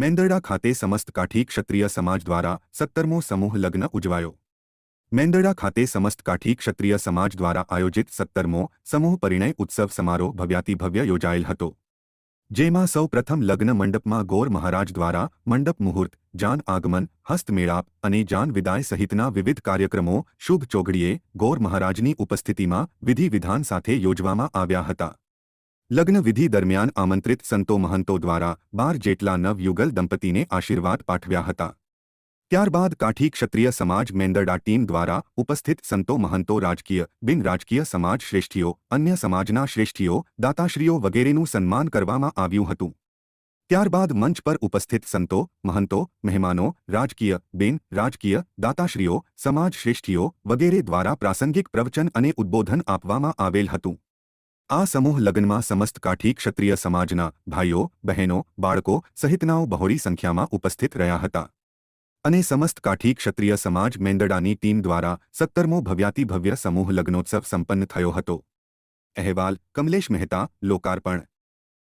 મેંદરડા ખાતે સમસ્ત કાઠી ક્ષત્રિય સમાજ દ્વારા સત્તરમો સમૂહ લગ્ન ઉજવાયો. મેંદરડા ખાતે સમસ્ત કાઠી ક્ષત્રિય સમાજ દ્વારા આયોજિત સત્તરમો સમૂહ પરિણય ઉત્સવ સમારોહ ભવ્યાતિભવ્ય યોજાયેલ હતો. જેમાં સૌ પ્રથમ લગ્ન મંડપમાં ગોર મહારાજ દ્વારા મંડપ મુહૂર્ત, જાન આગમન હસ્તમેળાપ અને જાન વિદાય સહિતના વિવિધ કાર્યક્રમો શુભ ચોઘડીએ ગોર મહારાજની ઉપસ્થિતિમાં વિધિ વિધાન સાથે યોજવામાં આવ્યા હતા. લગ્ન વિધિ દરમિયાન આમંત્રિત સંતો મહંતો દ્વારા બાર જેટલા નવયુગલ દંપતીને આશીર્વાદ પાઠવ્યા હતા. ત્યારબાદ કાઠી ક્ષત્રિય સમાજ મેંદરડા ટીમ દ્વારા ઉપસ્થિત સંતો મહંતો રાજકીય, બિન રાજકીય સમાજ શ્રેષ્ઠીઓ, અન્ય સમાજના શ્રેષ્ઠીઓ, દાતાશ્રીઓ વગેરેનું સન્માન કરવામાં આવ્યું હતું. ત્યારબાદ મંચ પર ઉપસ્થિત સંતો, મહંતો, મહેમાનો, રાજકીય, બિન રાજકીય, દાતાશ્રીઓ, સમાજ શ્રેષ્ઠીઓ વગેરે દ્વારા પ્રાસંગિક પ્રવચન અને ઉદ્બોધન આપવામાં આવેલ હતું. આ સમૂહ લગ્નમાં સમસ્ત કાઠી ક્ષત્રિય સમાજના ભાઈઓ, બહેનો, બાળકો સહિતનાઓ બહોળી સંખ્યામાં ઉપસ્થિત રહ્યા હતા. અને સમસ્ત કાઠી ક્ષત્રિય સમાજ મેંદડાની ટીમ દ્વારા સત્તરમો ભવ્યાતિ ભવ્ય સમૂહ લગ્નોત્સવ સંપન્ન થયો હતો. અહેવાલ, કમલેશ મહેતા, લોકાર્પણ